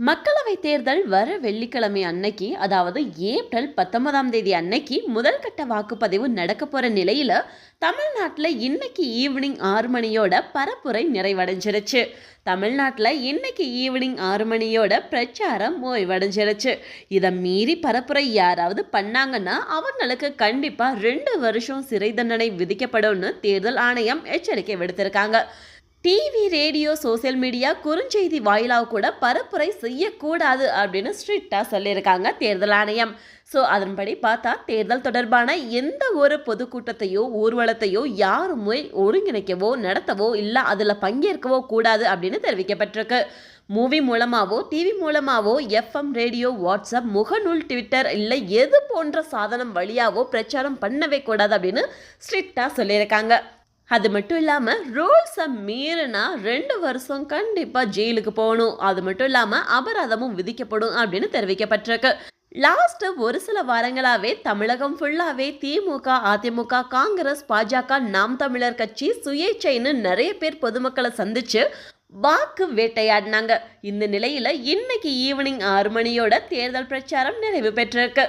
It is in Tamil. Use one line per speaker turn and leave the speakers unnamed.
மக்களவை தேர்தல் வர வெள்ளிக்கிழமை அன்னைக்கு அதாவது ஏப்ரல் பத்தொன்பதாம் தேதி அன்னைக்கு முதல் கட்ட வாக்குப்பதிவு நடக்க போகிற நிலையில் தமிழ்நாட்டில் இன்னைக்கு ஈவினிங் ஆறு மணியோட பரப்புரை நிறைவடைஞ்சிருச்சு. தமிழ்நாட்டில் இன்னைக்கு ஈவினிங் ஆறு மணியோட பிரச்சாரம் ஓய்வடைஞ்சிருச்சு. இதை மீறி பரப்புரை யாராவது பண்ணாங்கன்னா அவங்களுக்கு கண்டிப்பாக ரெண்டு வருஷம் சிறை தண்டனை விதிக்கப்படும்னு தேர்தல் ஆணையம் எச்சரிக்கை விடுத்திருக்காங்க. டிவி ரேடியோ சோஷியல் மீடியா குறுஞ்செய்தி வாயிலாக கூட பரப்புரை செய்யக்கூடாது அப்படின்னு ஸ்ட்ரிக்டாக சொல்லியிருக்காங்க தேர்தல் ஆணையம். ஸோ அதன்படி பார்த்தா தேர்தல் தொடர்பான எந்த ஒரு பொதுக்கூட்டத்தையோ ஊர்வலத்தையோ யாருமே ஒருங்கிணைக்கவோ நடத்தவோ இல்லை அதில் பங்கேற்கவோ கூடாது அப்படின்னு தெரிவிக்கப்பட்டிருக்கு. மூவி மூலமாகவோ டிவி மூலமாகவோ எஃப்எம் ரேடியோ வாட்ஸ்அப் முகநூல் ட்விட்டர் இல்லை எது போன்ற சாதனம் வழியாகவோ பிரச்சாரம் பண்ணவே கூடாது அப்படின்னு ஸ்ட்ரிக்டாக சொல்லியிருக்காங்க. அது மட்டும் இல்லாமல் ரூல்ஸை மீறினா ரெண்டு வருஷம் கண்டிப்பாக ஜெயிலுக்கு போகணும். அது மட்டும் இல்லாமல் அபராதமும் விதிக்கப்படும் அப்படின்னு தெரிவிக்கப்பட்டிருக்கு. லாஸ்ட் ஒரு சில வாரங்களாவே தமிழகம் ஃபுல்லாவே திமுக அதிமுக காங்கிரஸ் பாஜக நாம் தமிழர் கட்சி சுயேட்சைன்னு நிறைய பேர் பொதுமக்களை சந்திச்சு வாக்கு வேட்டையாடினாங்க. இந்த நிலையில இன்னைக்கு ஈவினிங் ஆறு மணியோட தேர்தல் பிரச்சாரம் நிறைவு பெற்றிருக்கு.